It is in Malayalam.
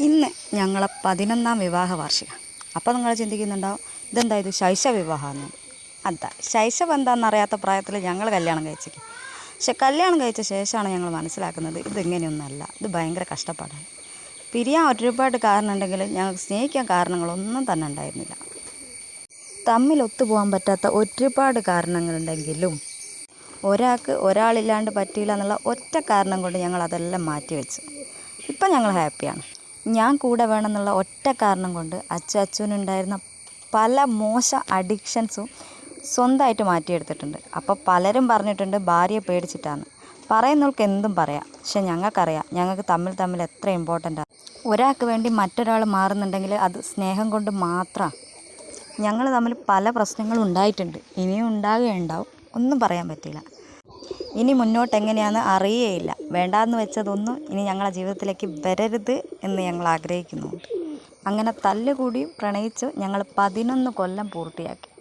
ഇന്ന് ഞങ്ങളെ പതിനൊന്നാം വിവാഹ വാർഷികം. അപ്പോൾ നിങ്ങൾ ചിന്തിക്കുന്നുണ്ടാവും ഇതെന്താ ഇത്? ശൈശവ വിവാഹമാണ് അതാ. ശൈശവം എന്താണെന്നറിയാത്ത പ്രായത്തിൽ ഞങ്ങൾ കല്യാണം കഴിച്ചേക്ക്. പക്ഷെ കല്യാണം കഴിച്ച ശേഷമാണ് ഞങ്ങൾ മനസ്സിലാക്കുന്നത് ഇതിങ്ങനെയൊന്നല്ല ഇത് ഭയങ്കര കഷ്ടപ്പാടാണ്. പിരിയാൻ ഒരുപാട് കാരണമുണ്ടെങ്കിൽ ഞങ്ങൾക്ക് സ്നേഹിക്കാൻ കാരണങ്ങളൊന്നും തന്നെ ഉണ്ടായിരുന്നില്ല. തമ്മിൽ ഒത്തുപോകാൻ പറ്റാത്ത ഒരുപാട് കാരണങ്ങളുണ്ടെങ്കിലും ഒരാൾക്ക് ഒരാളില്ലാണ്ട് പറ്റിയില്ല എന്നുള്ള ഒറ്റ കാരണം കൊണ്ട് ഞങ്ങൾ അതെല്ലാം മാറ്റി വെച്ചു ഇപ്പം ഞങ്ങൾ ഹാപ്പിയാണ്. ഞാൻ കൂടെ വേണമെന്നുള്ള ഒറ്റ കാരണം കൊണ്ട് അച്ഛൻ അച്ഛനുണ്ടായിരുന്ന പല മോശ അഡിക്ഷൻസും സ്വന്തമായിട്ട് മാറ്റിയെടുത്തിട്ടുണ്ട്. അപ്പോൾ പലരും പറഞ്ഞിട്ടുണ്ട് ഭാര്യയെ പേടിച്ചിട്ടാണ് പറയുന്നവർക്ക് എന്തും പറയാം. പക്ഷെ ഞങ്ങൾക്കറിയാം ഞങ്ങൾക്ക് തമ്മിൽ തമ്മിൽ എത്ര ഇമ്പോർട്ടന്റ് ആണ്. ഒരാൾക്ക് വേണ്ടി മറ്റൊരാൾ മാറുന്നുണ്ടെങ്കിൽ അത് സ്നേഹം കൊണ്ട് മാത്രമാണ് ഞങ്ങൾ തമ്മിൽ പല പ്രശ്നങ്ങളും ഉണ്ടായിട്ടുണ്ട്. ഇനിയും ഉണ്ടാകുകയുണ്ടാവും ഒന്നും പറയാൻ പറ്റില്ല. ഇനി മുന്നോട്ട് എങ്ങനെയാന്ന് അറിയേയില്ല. വേണ്ടാന്ന് വെച്ചതൊന്നും ഇനി ഞങ്ങളുടെ ജീവിതത്തിലേക്ക് വരരുത് എന്ന് ഞങ്ങൾ ആഗ്രഹിക്കുന്നു അങ്ങനെ തല്ലുകൂടിയും പ്രണയിച്ച് ഞങ്ങൾ പതിനൊന്ന് കൊല്ലം പൂർത്തിയാക്കി.